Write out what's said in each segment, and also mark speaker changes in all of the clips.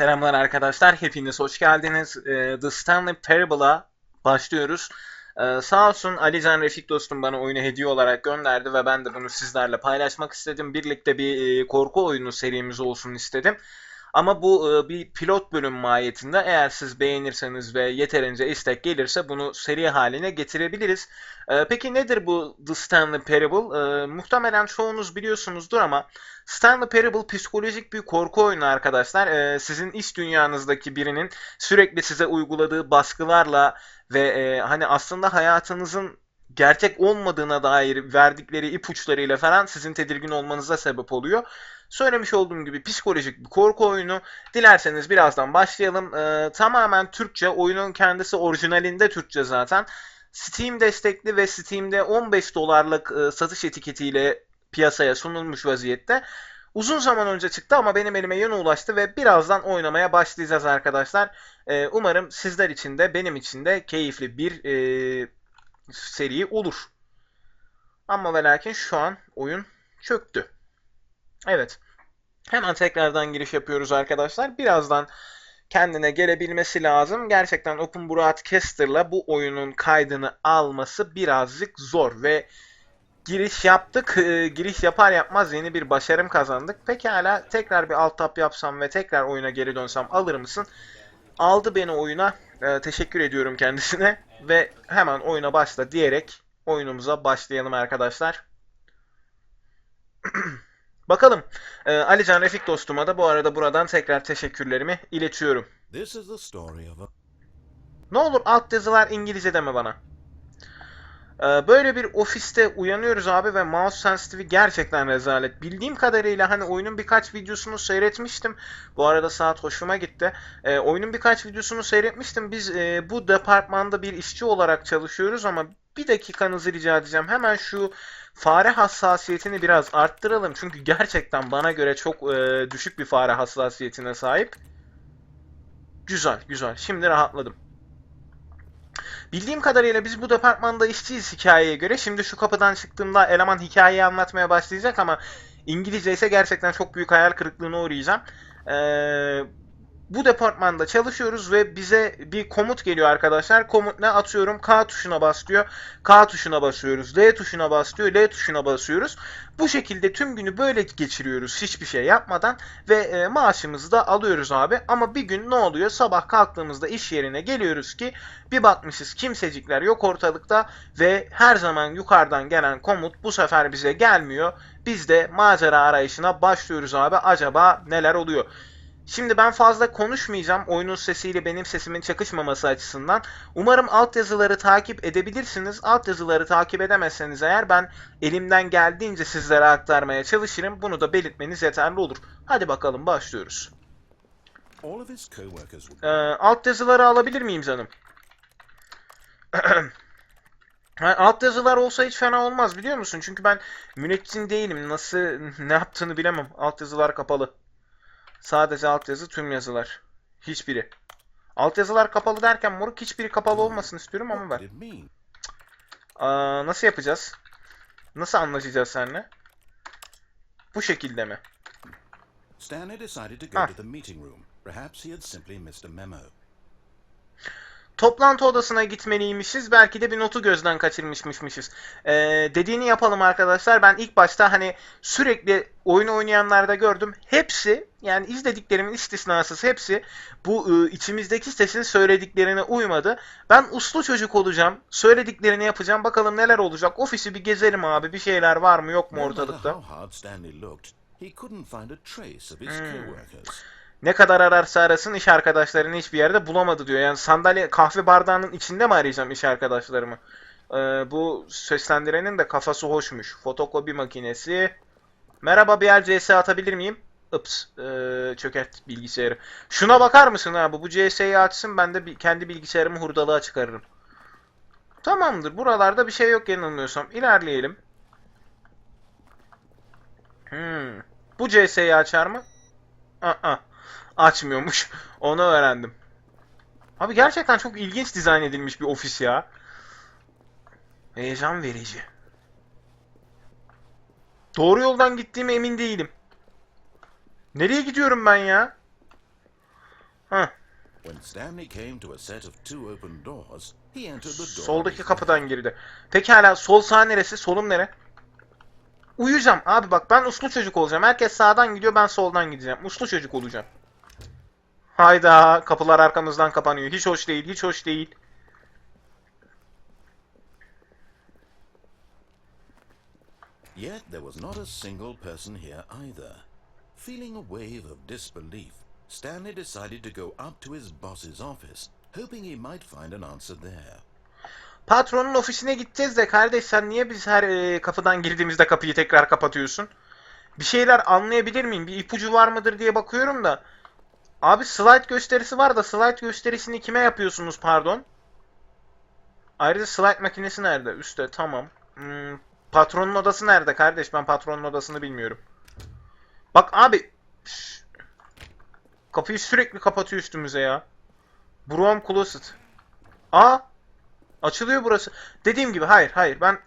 Speaker 1: Selamlar arkadaşlar, hepiniz hoş geldiniz. Ee, The Stanley Parable'a başlıyoruz. Ee, sağ olsun Alican Refik dostum bana oyunu hediye olarak gönderdi ve ben de bunu sizlerle paylaşmak istedim. Birlikte bir e, korku oyunu serimiz olsun istedim. Ama bu e, bir pilot bölüm mahiyetinde eğer siz beğenirseniz ve yeterince istek gelirse bunu seri haline getirebiliriz. Ee, peki nedir bu The Stanley Parable? Ee, muhtemelen çoğunuz biliyorsunuzdur ama Stanley Parable psikolojik bir korku oyunu arkadaşlar. Ee, sizin iç dünyanızdaki birinin sürekli size uyguladığı baskılarla ve e, hani aslında hayatınızın gerçek olmadığına dair verdikleri ipuçlarıyla falan sizin tedirgin olmanıza sebep oluyor. Söylemiş olduğum gibi psikolojik bir korku oyunu. Dilerseniz birazdan başlayalım. Ee, tamamen Türkçe. Oyunun kendisi orijinalinde Türkçe zaten. Steam destekli ve Steam'de 15 dolarlık e, satış etiketiyle piyasaya sunulmuş vaziyette. Uzun zaman önce çıktı ama benim elime yeni ulaştı ve birazdan oynamaya başlayacağız arkadaşlar. Ee, umarım sizler için de benim için de keyifli bir e, seri olur. Ama ve lakin şu an oyun çöktü. Evet. Hemen tekrardan giriş yapıyoruz arkadaşlar. Birazdan kendine gelebilmesi lazım. Gerçekten Open Broadcaster'la bu oyunun kaydını alması birazcık zor ve giriş yaptık. Ee, giriş yapar yapmaz yeni bir başarım kazandık. Pekala tekrar bir alt tab yapsam ve tekrar oyuna geri dönsem alır mısın? Aldı beni oyuna. Ee, teşekkür ediyorum kendisine ve hemen oyuna başla diyerek oyunumuza başlayalım arkadaşlar. Bakalım. Ee, Alican Refik dostuma da bu arada buradan tekrar teşekkürlerimi iletiyorum. Ne olur alt yazılar İngilizce deme bana. Ee, böyle bir ofiste uyanıyoruz abi ve mouse sensitivi gerçekten rezalet. Bildiğim kadarıyla hani oyunun birkaç videosunu seyretmiştim. Bu arada saat hoşuma gitti. Ee, oyunun birkaç videosunu seyretmiştim. Biz e, bu departmanda bir işçi olarak çalışıyoruz ama bir dakikanızı rica edeceğim. Hemen şu fare hassasiyetini biraz arttıralım. Çünkü gerçekten bana göre çok e, düşük bir fare hassasiyetine sahip. Güzel, güzel. Şimdi rahatladım. Bildiğim kadarıyla biz bu departmanda işçiyiz hikayeye göre. Şimdi şu kapıdan çıktığımda eleman hikayeyi anlatmaya başlayacak ama İngilizce ise gerçekten çok büyük hayal kırıklığına uğrayacağım. Ee, bu departmanda çalışıyoruz ve bize bir komut geliyor arkadaşlar. Komut ne? Atıyorum K tuşuna bas. K tuşuna basıyoruz. L tuşuna bas diyor. L tuşuna basıyoruz. Bu şekilde tüm günü böyle geçiriyoruz hiçbir şey yapmadan ve e, maaşımızı da alıyoruz abi. Ama bir gün ne oluyor? Sabah kalktığımızda iş yerine geliyoruz ki bir bakmışız kimsecikler yok ortalıkta ve her zaman yukarıdan gelen komut bu sefer bize gelmiyor. Biz de macera arayışına başlıyoruz abi. Acaba neler oluyor? Şimdi ben fazla konuşmayacağım oyunun sesiyle benim sesimin çakışmaması açısından. Umarım altyazıları takip edebilirsiniz. Altyazıları takip edemezseniz eğer ben elimden geldiğince sizlere aktarmaya çalışırım. Bunu da belirtmeniz yeterli olur. Hadi bakalım başlıyoruz. Ee, altyazıları alabilir miyim canım? Ha, altyazılar olsa hiç fena olmaz biliyor musun? Çünkü ben müneccim değilim. Nasıl ne yaptığını bilemem. Altyazılar kapalı. Sadece altyazı tüm yazılar. Hiçbiri. Altyazılar kapalı derken moruk hiçbiri kapalı olmasın istiyorum ama ben. Aa, nasıl yapacağız? Nasıl anlaşacağız seninle? Bu şekilde mi?
Speaker 2: Stanley decided to go to the meeting room. Perhaps he had simply missed a memo.
Speaker 1: Toplantı odasına gitmeliymişiz. Belki de bir notu gözden kaçırmışmışmışız. Ee, dediğini yapalım arkadaşlar. Ben ilk başta hani sürekli oyun oynayanlarda gördüm. Hepsi yani izlediklerimin istisnasız hepsi bu ıı, içimizdeki sesin söylediklerine uymadı. Ben uslu çocuk olacağım. Söylediklerini yapacağım. Bakalım neler olacak. Ofisi bir gezelim abi. Bir şeyler var mı yok mu ortalıkta? Hmm. Ne kadar ararsa arasın iş arkadaşlarını hiçbir yerde bulamadı diyor. Yani sandalye kahve bardağının içinde mi arayacağım iş arkadaşlarımı? Ee, bu seslendirenin de kafası hoşmuş. Fotokopi makinesi. Merhaba bir yer CS atabilir miyim? Ups. Ee, çökert bilgisayarı. Şuna bakar mısın abi? Bu CS'yi açsın ben de kendi bilgisayarımı hurdalığa çıkarırım. Tamamdır. Buralarda bir şey yok yanılmıyorsam. İlerleyelim. Hmm. Bu CS'yi açar mı? Aa, açmıyormuş. Onu öğrendim. Abi gerçekten çok ilginç dizayn edilmiş bir ofis ya. Heyecan verici. Doğru yoldan gittiğime emin değilim. Nereye gidiyorum ben ya? Heh. Soldaki kapıdan girdi. Pekala sol sağ neresi? Solum nere? Uyuyacağım. Abi bak ben uslu çocuk olacağım. Herkes sağdan gidiyor ben soldan gideceğim. Uslu çocuk olacağım. Hayda kapılar arkamızdan kapanıyor. Hiç hoş değil, hiç hoş değil.
Speaker 2: Yet there was not a single person here either. Feeling a wave of disbelief, Stanley decided to go up to his boss's office, hoping he might find an answer there.
Speaker 1: Patronun ofisine gideceğiz de kardeş sen niye biz her e, kapıdan girdiğimizde kapıyı tekrar kapatıyorsun? Bir şeyler anlayabilir miyim? Bir ipucu var mıdır diye bakıyorum da. Abi slide gösterisi var da slide gösterisini kime yapıyorsunuz pardon? Ayrıca slide makinesi nerede? Üste tamam. Hmm, patronun odası nerede kardeş? Ben patronun odasını bilmiyorum. Bak abi. şş, Kapıyı sürekli kapatıyor üstümüze ya. Broom Closet. Aa Açılıyor burası. Dediğim gibi hayır hayır ben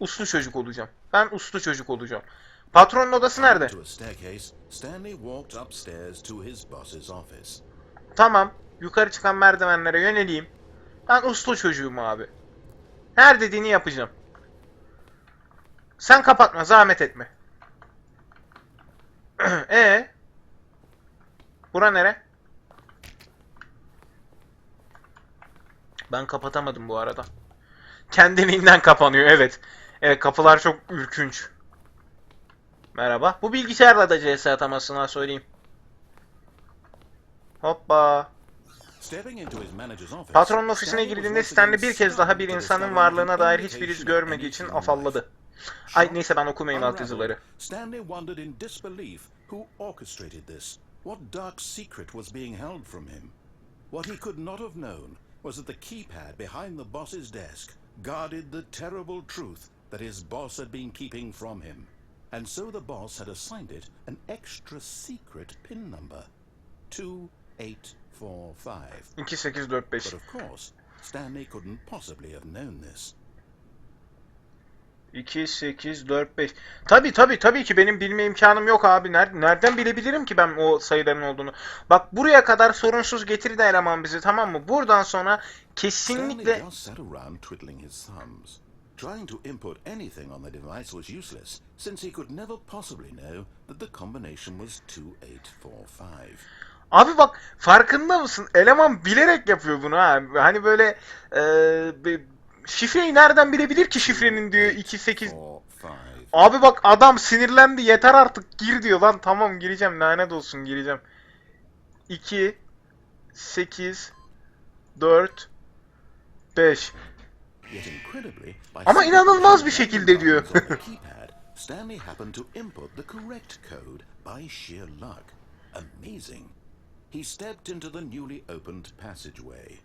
Speaker 1: uslu çocuk olacağım. Ben uslu çocuk olacağım. Patronun odası nerede? Tamam. Yukarı çıkan merdivenlere yöneleyim. Ben uslu çocuğum abi. Her dediğini yapacağım. Sen kapatma, zahmet etme. e Bura nere? Ben kapatamadım bu arada. Kendiliğinden kapanıyor, evet. Evet, kapılar çok ürkünç. Merhaba. Bu bilgisayarla da CS atamasına söyleyeyim. Hoppa. Patronun ofisine girdiğinde Stanley bir kez daha bir insanın varlığına dair hiçbir iz görmediği için afalladı. Ay neyse ben okumayayım alt yazıları.
Speaker 2: Stanley wondered in disbelief who orchestrated this. What dark secret was being held from him? What he could not have known was that the keypad behind the boss's desk guarded the terrible truth that his boss had been keeping from him. And so the boss had assigned it an extra secret pin number 2845.
Speaker 1: 2845.
Speaker 2: But of course, Stanley couldn't possibly have known this.
Speaker 1: 2845. Tabi tabi tabii ki benim bilme imkanım yok abi. Ner- Nereden bilebilirim ki ben o sayıların olduğunu? Bak buraya kadar sorunsuz getirdi eleman bizi tamam mı? Buradan sonra kesinlikle
Speaker 2: Stanley just sat around twiddling his thumbs. Trying to input anything on the device was useless, since he could never possibly know that the combination was 2845.
Speaker 1: Abi bak farkında mısın? Eleman bilerek yapıyor bunu ha. Hani böyle bir- şifreyi nereden bilebilir ki şifrenin diyor 28
Speaker 2: 45.
Speaker 1: Abi bak adam sinirlendi yeter artık gir diyor lan tamam gireceğim lanet olsun gireceğim. 2 8 4 5
Speaker 2: Yet incredibly, by
Speaker 1: Ama inanılmaz bir şekilde diyor.
Speaker 2: Stanley happened to input the correct code by sheer luck. Amazing. He stepped into the newly opened passageway.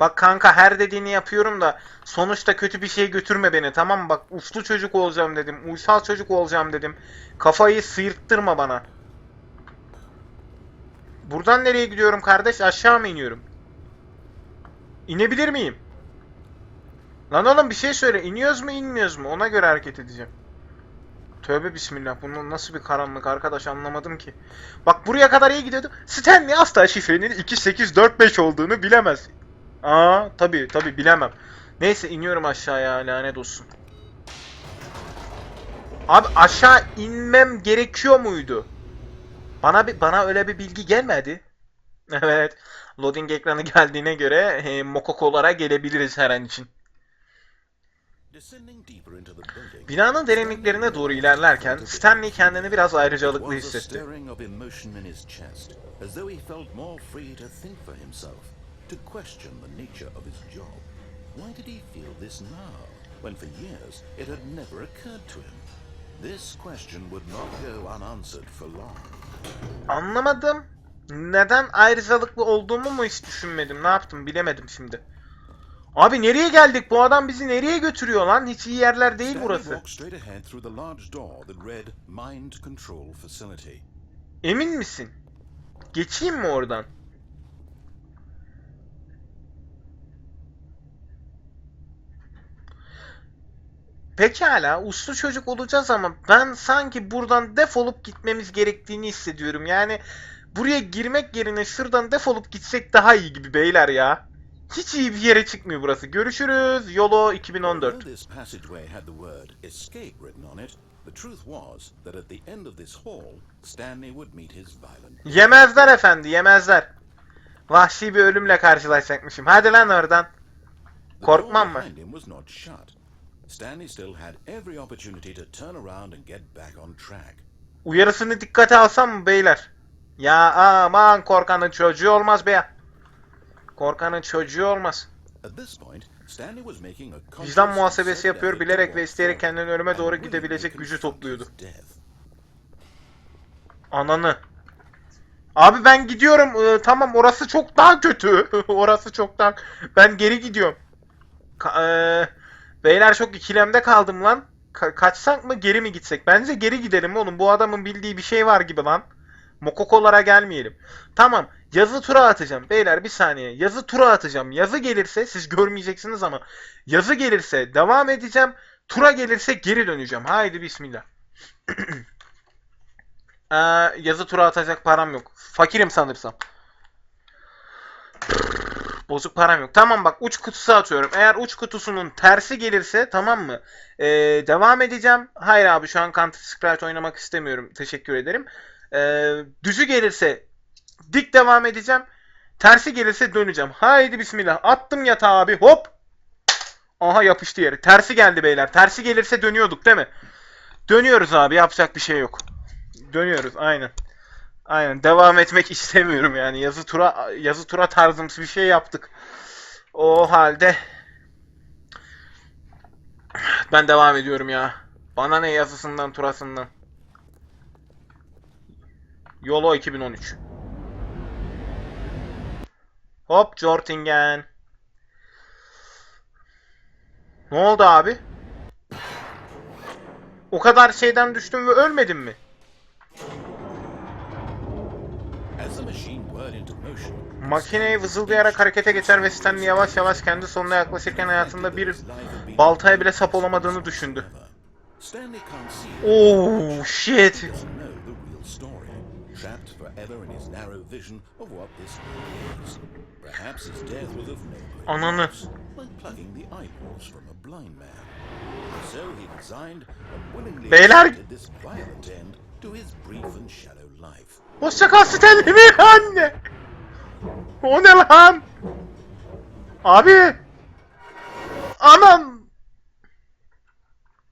Speaker 1: Bak kanka her dediğini yapıyorum da sonuçta kötü bir şey götürme beni tamam mı? Bak uslu çocuk olacağım dedim. Uysal çocuk olacağım dedim. Kafayı sıyırttırma bana. Buradan nereye gidiyorum kardeş? Aşağı mı iniyorum? İnebilir miyim? Lan oğlum bir şey söyle. İniyoruz mu inmiyoruz mu? Ona göre hareket edeceğim. Tövbe bismillah. Bunun nasıl bir karanlık arkadaş anlamadım ki. Bak buraya kadar iyi gidiyordu. Stanley asla şifrenin 2845 olduğunu bilemez. Aa tabi tabi bilemem. Neyse iniyorum aşağıya lanet olsun. Abi aşağı inmem gerekiyor muydu? Bana bir bana öyle bir bilgi gelmedi. Evet. Loading ekranı geldiğine göre e, mokokolara gelebiliriz her an için.
Speaker 2: Descending deeper into the building,
Speaker 1: Binanın derinliklerine doğru ilerlerken Stanley kendini biraz ayrıcalıklı hissetti.
Speaker 2: stirring of emotion in his chest, as though he felt more free to think for himself, to question the nature of his job. Why did he feel this now, when for years it had never occurred to him? This question would not go unanswered for long.
Speaker 1: Anlamadım. Neden ayrıcalıklı olduğumu mu hiç düşünmedim? Ne yaptım bilemedim şimdi. Abi nereye geldik? Bu adam bizi nereye götürüyor lan? Hiç iyi yerler değil burası. Emin misin? Geçeyim mi oradan? Pekala, uslu çocuk olacağız ama ben sanki buradan defolup gitmemiz gerektiğini hissediyorum. Yani Buraya girmek yerine şuradan defolup gitsek daha iyi gibi beyler ya. Hiç iyi bir yere çıkmıyor burası. Görüşürüz. Yolo 2014.
Speaker 2: Although this passageway had the word escape written on it, the truth was that at the end of this hall, Stanley would meet his violent.
Speaker 1: Yemezler efendi, yemezler. Vahşi bir ölümle karşılaşacakmışım. Hadi lan oradan. Korkmam mı?
Speaker 2: Stanley still had every opportunity to turn around and get back on track.
Speaker 1: Uyarısını dikkate alsam mı beyler? Ya aman korkanın çocuğu olmaz be ya. Korkanın çocuğu olmaz. Vicdan muhasebesi yapıyor, bilerek ve isteyerek kendini ölüme doğru gidebilecek gücü topluyordu. Ananı. Abi ben gidiyorum. Ee, tamam orası çok daha kötü. orası çok daha... Ben geri gidiyorum. Ka- ee, beyler çok ikilemde kaldım lan. Ka- kaçsak mı geri mi gitsek? Bence geri gidelim oğlum. Bu adamın bildiği bir şey var gibi lan. Mokokolara gelmeyelim. Tamam. Yazı tura atacağım. Beyler bir saniye. Yazı tura atacağım. Yazı gelirse siz görmeyeceksiniz ama yazı gelirse devam edeceğim. Tura gelirse geri döneceğim. Haydi bismillah. Ee, yazı tura atacak param yok. Fakirim sanırsam. Bozuk param yok. Tamam bak uç kutusu atıyorum. Eğer uç kutusunun tersi gelirse tamam mı? Ee, devam edeceğim. Hayır abi şu an Counter Strike oynamak istemiyorum. Teşekkür ederim. Ee, düzü gelirse dik devam edeceğim. Tersi gelirse döneceğim. Haydi bismillah. Attım yatağa abi. Hop. Aha yapıştı yere. Tersi geldi beyler. Tersi gelirse dönüyorduk değil mi? Dönüyoruz abi. Yapacak bir şey yok. Dönüyoruz aynen. Aynen devam etmek istemiyorum yani yazı tura yazı tura tarzımsı bir şey yaptık. O halde ben devam ediyorum ya. Bana ne yazısından turasından. Yolo 2013. Hop Jortingen. Ne oldu abi? O kadar şeyden düştüm ve ölmedim mi? Makineyi vızıldayarak harekete geçer ve Stanley yavaş yavaş kendi sonuna yaklaşırken hayatında bir baltaya bile sap olamadığını düşündü. Oh shit.
Speaker 2: Trapped forever in his narrow vision of what this world is. Perhaps his death was of no great
Speaker 1: Ananı.
Speaker 2: use, plugging the eyeballs from a blind man. So he resigned and willingly
Speaker 1: Beyler.
Speaker 2: accepted this violent end to his brief and shallow life.
Speaker 1: Hoşça kal Stanley mi anne? O ne lan? Abi. Anam.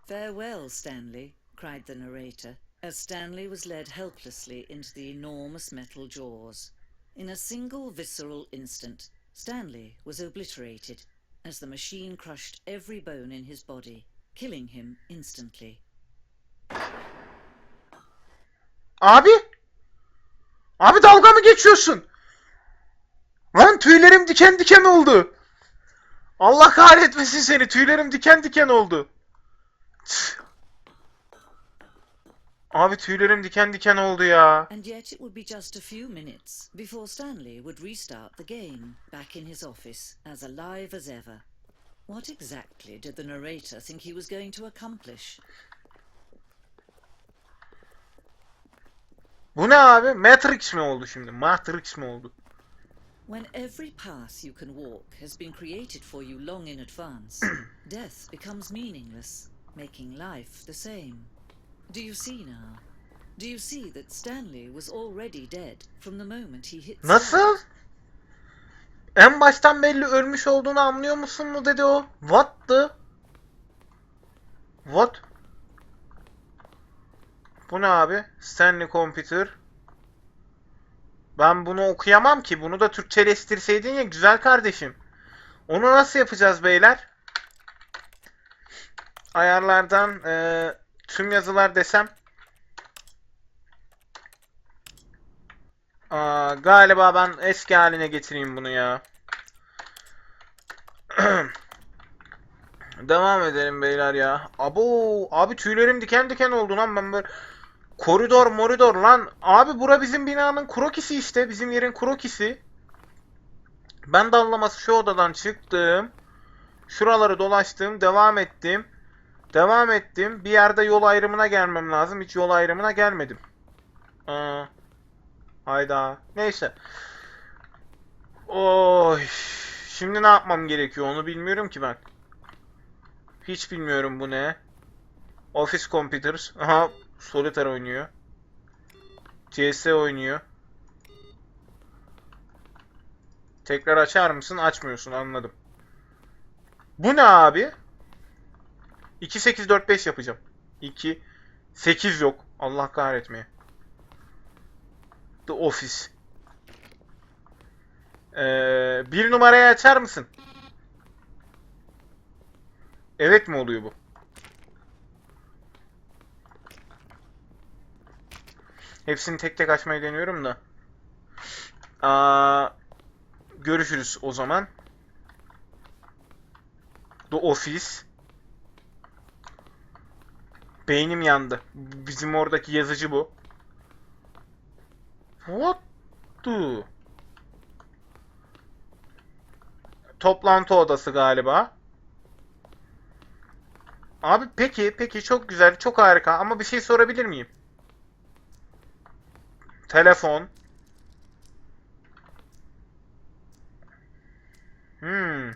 Speaker 3: Farewell, Stanley, cried the narrator, as Stanley was led helplessly into the enormous metal jaws. In a single visceral instant, Stanley was obliterated as the machine crushed every bone in his body, killing him instantly.
Speaker 1: Abi. Abi dalga mı geçiyorsun? Lan tüylerim diken diken oldu. Allah kahretmesin seni. Tüylerim diken diken oldu. Tüh. Abi tüylerim diken diken oldu ya.
Speaker 3: And yet it would be just a few minutes before Stanley would restart the game, back in his office, as alive as ever. What exactly did the narrator think he was going to accomplish?
Speaker 1: Bu ne abi? Matrix mi oldu şimdi? Matrix mi oldu?
Speaker 3: When every path you can walk has been created for you long in advance, death becomes meaningless, making life the same. Do you see now? Do you see that Stanley was already dead from the moment he hit
Speaker 1: Nasıl? En baştan belli ölmüş olduğunu anlıyor musun mu dedi o. What the? What? Bu ne abi? Stanley Computer. Ben bunu okuyamam ki. Bunu da Türkçeleştirseydin ya güzel kardeşim. Onu nasıl yapacağız beyler? Ayarlardan eee, tüm yazılar desem. Aa, galiba ben eski haline getireyim bunu ya. Devam edelim beyler ya. Abo abi tüylerim diken diken oldu lan ben böyle koridor moridor lan. Abi bura bizim binanın krokisi işte. Bizim yerin krokisi. Ben dallaması şu odadan çıktım. Şuraları dolaştım. Devam ettim. Devam ettim. Bir yerde yol ayrımına gelmem lazım. Hiç yol ayrımına gelmedim. Aa. Hayda. Neyse. Oy. Şimdi ne yapmam gerekiyor onu bilmiyorum ki ben. Hiç bilmiyorum bu ne. Office Computers. Aha Solitaire oynuyor. CS oynuyor. Tekrar açar mısın? Açmıyorsun anladım. Bu ne abi? 2 8 4 5 yapacağım. 2 8 yok. Allah kahretmeye. The Office. Ee, bir numarayı açar mısın? Evet mi oluyor bu? Hepsini tek tek açmayı deniyorum da. Aa, görüşürüz o zaman. The Office. Beynim yandı. Bizim oradaki yazıcı bu. What the? Toplantı odası galiba. Abi peki, peki çok güzel, çok harika ama bir şey sorabilir miyim? Telefon. Hmm.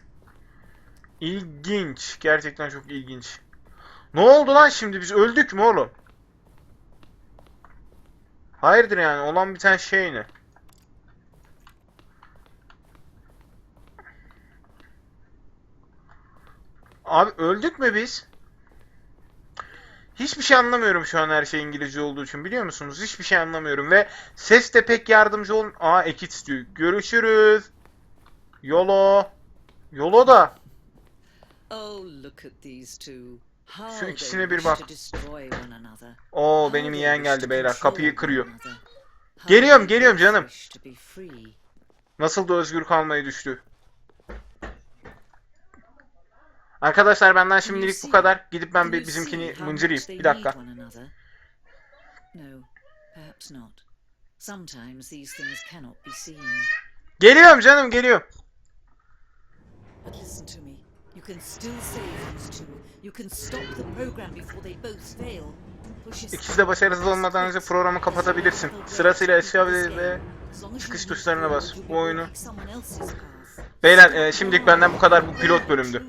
Speaker 1: İlginç. Gerçekten çok ilginç. Ne oldu lan şimdi? Biz öldük mü oğlum? Hayırdır yani? Olan bir tane şey ne? Abi öldük mü biz? Hiçbir şey anlamıyorum şu an her şey İngilizce olduğu için biliyor musunuz? Hiçbir şey anlamıyorum ve ses de pek yardımcı olun. Aa ekit diyor. Görüşürüz. Yolo. Yolo da.
Speaker 3: Oh, look at these two.
Speaker 1: Şu ikisine bir bak. Oo benim yeğen geldi beyler. Kapıyı kırıyor. Geliyorum, geliyorum canım. Nasıl da özgür kalmayı düştü. Arkadaşlar benden şimdilik bu kadar. Gidip ben bir bizimkini mıncırayım. Bir dakika. Geliyorum canım geliyorum.
Speaker 3: But listen to me. You can still save these two. You can stop the program before they both fail.
Speaker 1: İkisi de başarısız olmadan önce programı kapatabilirsin. Sırasıyla eşya ve çıkış tuşlarına bas. Bu oyunu. Beyler e, şimdilik benden bu kadar bu pilot bölümdü.